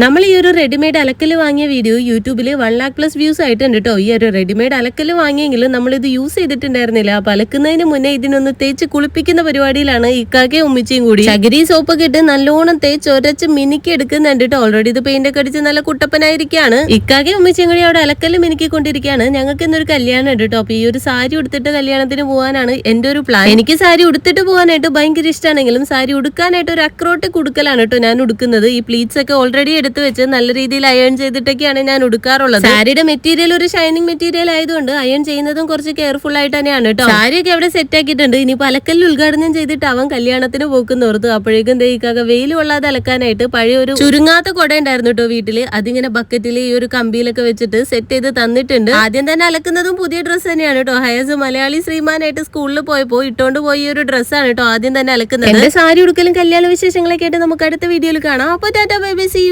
നമ്മൾ ഈ ഒരു റെഡിമെയ്ഡ് അലക്കൽ വാങ്ങിയ വീഡിയോ യൂട്യൂബിൽ വൺ ലാക്ക് പ്ലസ് വ്യൂസ് ആയിട്ടുണ്ട് കേട്ടോ ഈ ഒരു റെഡിമെയ്ഡ് അലക്കൽ വാങ്ങിയെങ്കിലും നമ്മൾ ഇത് യൂസ് ചെയ്തിട്ടുണ്ടായിരുന്നില്ല. അപ്പൊ അലക്കുന്നതിന് മുന്നേ ഇതിനൊന്ന് തേച്ച് കുളിപ്പിക്കുന്ന പരിപാടിയിലാണ് ഇക്കാക്കെ ഉമ്മിച്ചയും കൂടി. ചകിരി സോപ്പൊക്കെ ഇട്ട് നല്ലോണം തേച്ച് ഒരച്ച് മിനുക്കി എടുക്കുന്നുണ്ട് കേട്ടോ ഓൾറെഡി ഇത് പെയിന്റ് ഒക്കെ അടിച്ച് നല്ല കുട്ടപ്പനായിരിക്കാണ് ഇക്കാക്കെ ഉമ്മിച്ചയും കൂടി അവിടെ അലക്കൽ മിനുക്കി കൊണ്ടിരിക്കുകയാണ് ഞങ്ങൾക്ക് ഇന്നൊരു കല്യാണം ഉണ്ട് കേട്ടോ അപ്പൊ ഈ ഒരു സാരി ഉടുത്തിട്ട് കല്യാണത്തിന് പോകാനാണ് എന്റെ ഒരു പ്ലാൻ എനിക്ക് സാരി ഉടുത്തിട്ട് പോകാനായിട്ട് ഭയങ്കര ഇഷ്ടമാണെങ്കിലും സാരി ഉടുക്കാനായിട്ട് ഒരു അക്രോട്ട് കൊടുക്കലാണ് കേട്ടോ ഞാൻ ഉടുക്കുന്നത്. ഈ പ്ലീറ്റ്സ് ഒക്കെ ഓൾറെഡി എടുത്ത് വെച്ച് നല്ല രീതിയിൽ അയൺ ചെയ്തിട്ടൊക്കെയാണ് ഞാൻ ഉടുക്കാറുള്ളത്. സാരിയുടെ മെറ്റീരിയൽ ഒരു ഷൈനിങ് മെറ്റീരിയൽ ആയതുകൊണ്ട് അയൺ ചെയ്യുന്നതും കുറച്ച് കെയർഫുൾ ആയിട്ട് തന്നെയാണ് കേട്ടോ സാരിയൊക്കെ അവിടെ സെറ്റ് ആക്കിയിട്ടുണ്ട്. ഇനി പലക്കല്ല് ഉദ്ഘാടനം ചെയ്തിട്ട് അവൻ കല്യാണത്തിന് പോക്കുന്ന ഓർത്തു അപ്പോഴേക്കും ദഹിക്കാക വെയിൽ കൊള്ളാതെ അലക്കാനായിട്ട് പഴയ ഒരു ചുരുങ്ങാത്ത കുട ഉണ്ടായിരുന്നു കേട്ടോ വീട്ടിൽ. അതിങ്ങനെ ബക്കറ്റിൽ ഈ ഒരു കമ്പിയിലൊക്കെ വെച്ചിട്ട് സെറ്റ് ചെയ്ത് തന്നിട്ടുണ്ട്. ആദ്യം തന്നെ അലക്കുന്നതും പുതിയ ഡ്രസ്സ് തന്നെയാണ് കേട്ടോ ഹയസ് മലയാളി ശ്രീമാനായിട്ട് സ്കൂളിൽ പോയപ്പോ ഇട്ടോണ്ട് പോയി ഒരു ഡ്രസ്സാണ് കേട്ടോ ആദ്യം തന്നെ അലക്കുന്നത്. സാരി ഉടുക്കലും കല്യാണ വിശേഷങ്ങളൊക്കെ ആയിട്ട് നമുക്ക് അടുത്ത വീഡിയോയിൽ കാണാം. അപ്പൊ tata bye bye see you